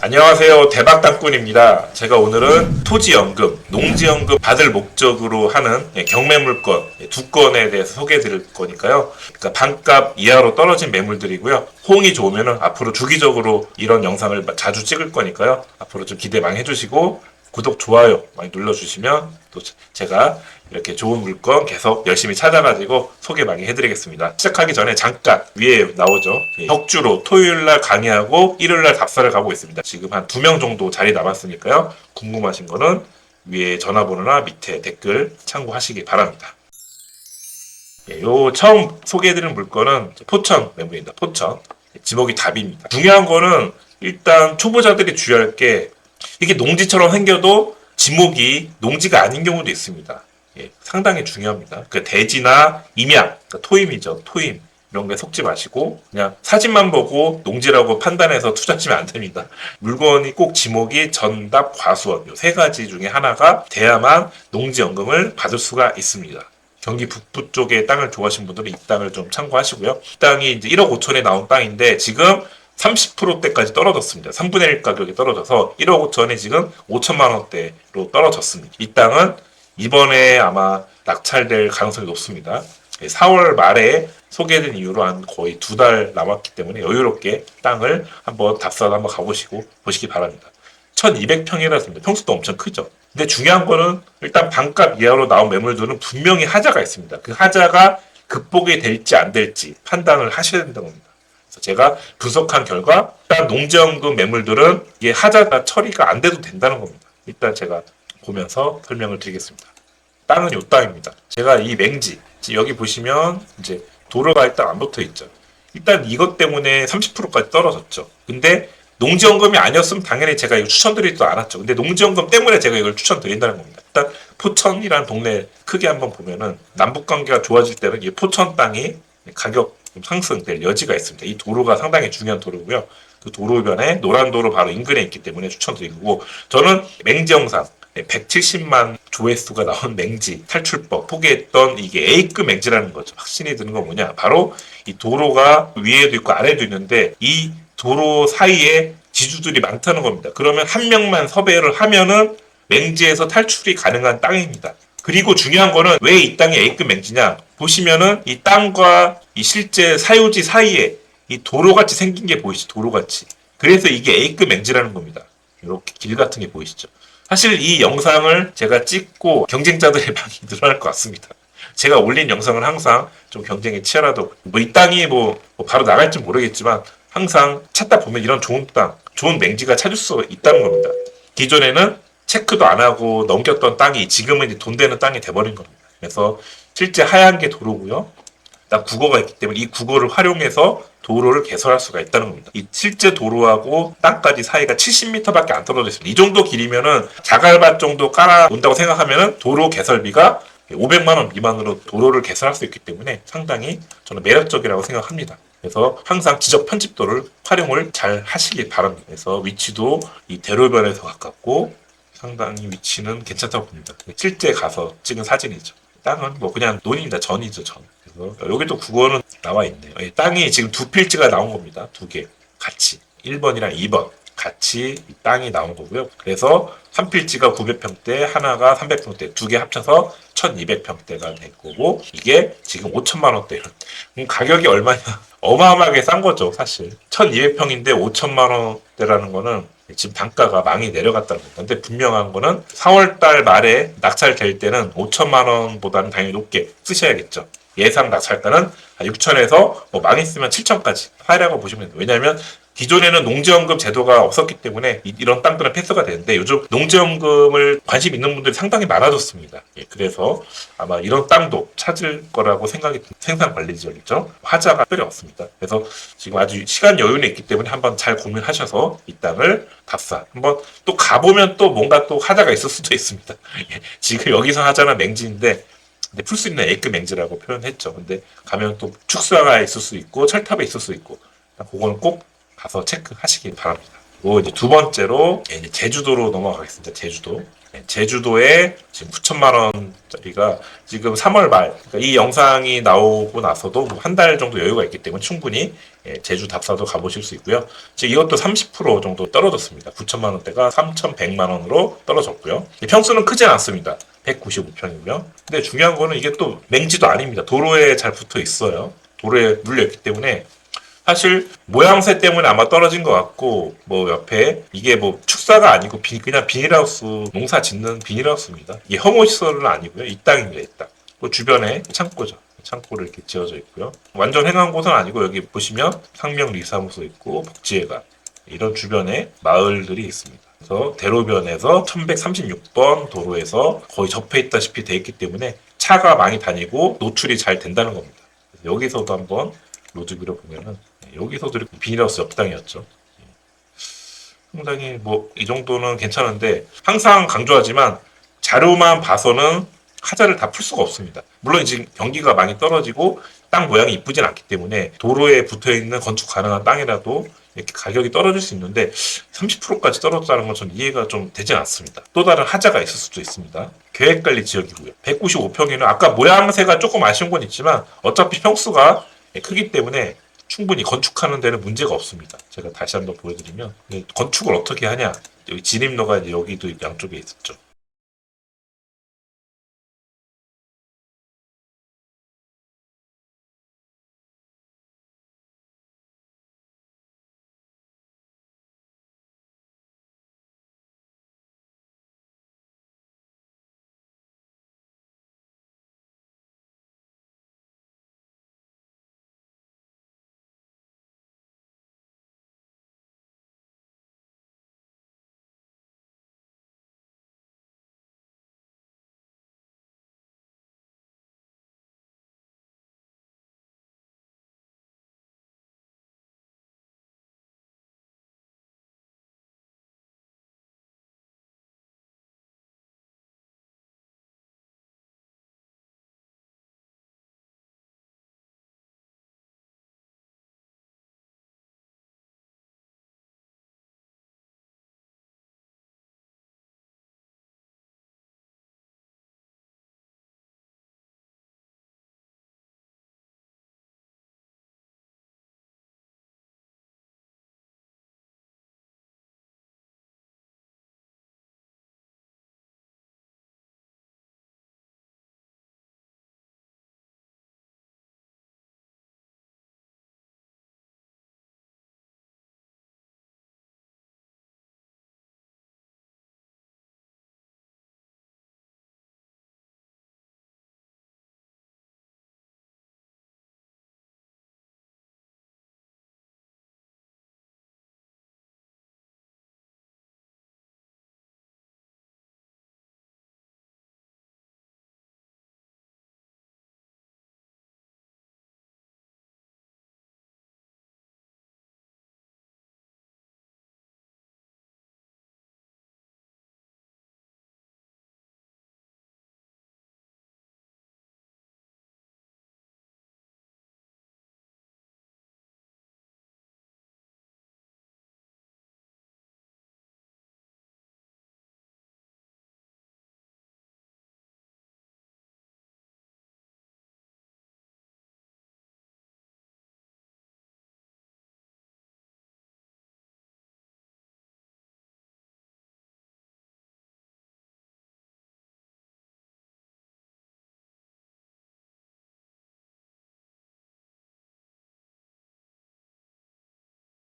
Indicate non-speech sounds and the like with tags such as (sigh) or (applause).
안녕하세요. 대박당꾼입니다. 제가 오늘은 토지연금, 농지연금 받을 목적으로 하는 예, 경매물건 예, 두 건에 대해서 소개해 드릴 거니까요. 그러니까 반값 이하로 떨어진 매물들이고요. 호응이 좋으면 앞으로 주기적으로 이런 영상을 자주 찍을 거니까요. 앞으로 좀 기대 많이 해주시고 구독, 좋아요 많이 눌러주시면 또 제가 이렇게 좋은 물건 계속 열심히 찾아가지고 소개 많이 해드리겠습니다. 시작하기 전에 잠깐 위에 나오죠. 예, 혁주로 토요일날 강의하고 일요일날 답사를 가고 있습니다. 지금 한 두 명 정도 자리 남았으니까요. 궁금하신 거는 위에 전화번호나 밑에 댓글 참고하시기 바랍니다. 예, 요 처음 소개해드리는 물건은 포천 매물입니다. 포천 지목이 답입니다. 중요한 거는 일단 초보자들이 주의할 게 이게 농지처럼 생겨도 지목이 농지가 아닌 경우도 있습니다. 예, 상당히 중요합니다. 그 대지나 임양, 그러니까 토임이죠. 토임. 이런 게 속지 마시고 그냥 사진만 보고 농지라고 판단해서 (laughs) 투자하시면 안 됩니다. 물건이 꼭 지목이 전답 과수원 요 세 가지 중에 하나가 돼야만 농지연금을 받을 수가 있습니다. 경기 북부 쪽에 땅을 좋아하시는 분들은 이 땅을 좀 참고하시고요. 이 땅이 이제 1억 5천에 나온 땅인데 지금 30%대까지 떨어졌습니다. 3분의 1 가격이 떨어져서 1억 5천에 지금 5천만 원대로 떨어졌습니다. 이 땅은 이번에 아마 낙찰될 가능성이 높습니다. 4월 말에 소개된 이후로 한 거의 두 달 남았기 때문에 여유롭게 땅을 한번 답사도 한번 가보시고 보시기 바랍니다. 1200평이라서 평수도 엄청 크죠. 근데 중요한 거는 일단 반값 이하로 나온 매물들은 분명히 하자가 있습니다. 그 하자가 극복이 될지 안 될지 판단을 하셔야 된다고 합니다. 제가 분석한 결과 일단 농지연금 매물들은 이게 하자가 처리가 안 돼도 된다는 겁니다. 일단 제가 보면서 설명을 드리겠습니다. 땅은 요 땅입니다. 제가 이 맹지 여기 보시면 이제 도로가 일단 안 붙어 있죠. 일단 이것 때문에 30%까지 떨어졌죠. 근데 농지연금이 아니었으면 당연히 제가 이거 추천드리지도 않았죠. 근데 농지연금 때문에 제가 이걸 추천드린다는 겁니다. 일단 포천이라는 동네 크게 한번 보면은 남북 관계가 좋아질 때는 이 포천 땅이 가격 좀 상승될 여지가 있습니다. 이 도로가 상당히 중요한 도로고요. 그 도로변에 노란 도로 바로 인근에 있기 때문에 추천드리고 저는 맹지 영상 170만 조회수가 나온 맹지 탈출법 포기했던 이게 A급 맹지라는 거죠. 확신이 드는 건 뭐냐? 바로 이 도로가 위에도 있고 아래도 있는데 이 도로 사이에 지주들이 많다는 겁니다. 그러면 한 명만 섭외를 하면은 맹지에서 탈출이 가능한 땅입니다. 그리고 중요한 거는 왜 이 땅이 A급 맹지냐? 보시면은 이 땅과 이 실제 사유지 사이에 이 도로같이 생긴 게 보이시죠? 도로같이. 그래서 이게 A급 맹지라는 겁니다. 이렇게 길 같은 게 보이시죠? 사실 이 영상을 제가 찍고 경쟁자들의 (laughs) 많이 늘어날 것 같습니다. 제가 올린 영상은 항상 좀 경쟁이 치열하다고 뭐 이 땅이 뭐, 뭐 바로 나갈지 모르겠지만 항상 찾다 보면 이런 좋은 땅, 좋은 맹지가 찾을 수 있다는 겁니다. 기존에는 체크도 안 하고 넘겼던 땅이 지금은 이제 돈 되는 땅이 돼버린 겁니다. 그래서 실제 하얀 게 도로고요. 나 국어가 있기 때문에 이 국어를 활용해서 도로를 개설할 수가 있다는 겁니다. 이 실제 도로하고 땅까지 사이가 70m밖에 안 떨어져 있습니다. 이 정도 길이면은 자갈밭 정도 깔아 놓는다고 생각하면은 도로 개설비가 500만 원 미만으로 도로를 개설할 수 있기 때문에 상당히 저는 매력적이라고 생각합니다. 그래서 항상 지적 편집도를 활용을 잘 하시길 바랍니다. 그래서 위치도 이 대로변에서 가깝고 상당히 위치는 괜찮다고 봅니다. 실제 가서 찍은 사진이죠. 땅은 뭐 그냥 논입니다. 전이죠, 전. 그래서 여기도 국어는 나와 있네요. 이 땅이 지금 두 필지가 나온 겁니다. 두 개. 같이. 1번이랑 2번. 같이 이 땅이 나온 거고요. 그래서 한 필지가 900평대, 하나가 300평대, 두 개 합쳐서 1200평대가 될 거고, 이게 지금 5천만 원대. 그럼 가격이 얼마냐? (laughs) 어마어마하게 싼 거죠, 사실. 1200평인데 5천만 원대라는 거는 지금 단가가 많이 내려갔다는. 근데 분명한 거는 4월 달 말에 낙찰될 때는 5천만 원보다는 당연히 높게 쓰셔야겠죠. 예상 낙찰가는 6천에서 뭐 망했으면 7천까지 하이라고 보시면 돼요. 왜냐하면 기존에는 농지연금 제도가 없었기 때문에 이- 이런 땅들은 패스가 되는데 요즘 농지연금을 관심 있는 분들이 상당히 많아졌습니다. 예, 그래서 아마 이런 땅도 찾을 거라고 생각이 듭니다. 생산관리 지역이죠. 하자가 필요 없습니다. 그래서 지금 아주 시간 여유는 있기 때문에 한번 잘 고민하셔서 이 땅을 답사 한번 또 가보면 또 뭔가 또 하자가 있을 수도 있습니다. (laughs) 예, 지금 여기서 하자는 맹지인데 풀 수 있는 A급 맹지라고 표현했죠. 근데 가면 또 축사가 있을 수 있고 철탑에 있을 수 있고 그거는 꼭 가서 체크하시기 바랍니다. 그리고 이제 두 번째로 이제 제주도로 넘어가겠습니다. 제주도. 제주도에 지금 9천만 원짜리가 지금 3월 말, 그러니까 이 영상이 나오고 나서도 뭐 한달 정도 여유가 있기 때문에 충분히 예, 제주 답사도 가보실 수 있고요. 지금 이것도 30% 정도 떨어졌습니다. 9천만 원대가 3,100만 원으로 떨어졌고요. 이 평수는 크진 않습니다. 195평이고요. 근데 중요한 거는 이게 또 맹지도 아닙니다. 도로에 잘 붙어 있어요. 도로에 물려 있기 때문에 사실 모양새 때문에 아마 떨어진 것 같고 뭐 옆에 이게 뭐 축사가 아니고 비- 그냥 비닐하우스 농사 짓는 비닐하우스입니다. 이게 혐오 시설은 아니고요. 이 땅입니다. 이 땅. 그 주변에 창고죠. 창고를 이렇게 지어져 있고요. 완전 횡한 곳은 아니고 여기 보시면 상명 리사무소 있고 복지회관 이런 주변에 마을들이 있습니다. 그래서 대로변에서 1136번 도로에서 거의 접해 있다시피 돼 있기 때문에 차가 많이 다니고 노출이 잘 된다는 겁니다. 여기서도 한번 로드뷰를 보면은 네, 여기서도 이렇게 비닐하우스 옆땅이었죠. 상당히 뭐 이 정도는 괜찮은데 항상 강조하지만 자료만 봐서는 하자를 다 풀 수가 없습니다. 물론 지금 경기가 많이 떨어지고 땅 모양이 이쁘진 않기 때문에 도로에 붙어 있는 건축 가능한 땅이라도 이렇게 가격이 떨어질 수 있는데 30%까지 떨어졌다는 건전 이해가 좀 되지 않습니다. 또 다른 하자가 있을 수도 있습니다. 계획관리 지역이고요. 195평이는 아까 모양새가 조금 아쉬운 건 있지만 어차피 평수가 크기 때문에 충분히 건축하는 데는 문제가 없습니다. 제가 다시 한번 보여드리면 네, 건축을 어떻게 하냐 여기 진입로가 여기도 양쪽에 있었죠.